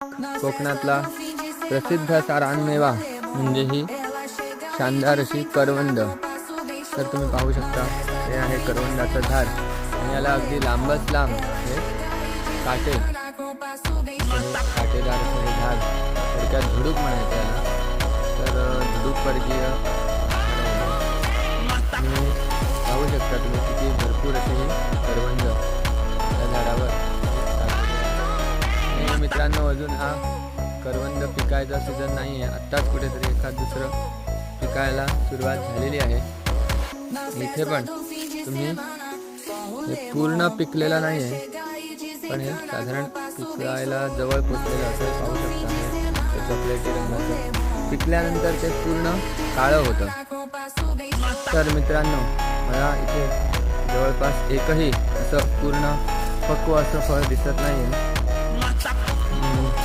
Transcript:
कोकणातला प्रसिद्ध असा रानमेवा म्हणजे ही शानदार अशी करवंद. तर तुम्ही पाहू शकता हे आहे करवंदाचं झाड. आणि याला अगदी लांबच लांब हे काटे. काटेदार हे झाड. थोडक्यात झुडूप म्हणायचं याला. तर झुडूप परकीय. तुम्ही पाहू शकता तुम्ही किती मित्रांनो अजून हा करवंद पिकायचा सीझन नाही आहे आत्ताच कुठेतरी एखाद दुसरं पिकायला सुरुवात झालेली आहे. इथे पण तुम्ही हे पूर्ण पिकलेलं नाही आहे पण हे साधारण पिकायला जवळ पोचलेलं असं पाहू शकता हे चॉकलेटी रंगाचं पिकल्यानंतर ते पूर्ण काळं होतं. तर मित्रांनो मला इथे जवळपास एकही असं पूर्ण पक्व असं फळ दिसत नाही आहे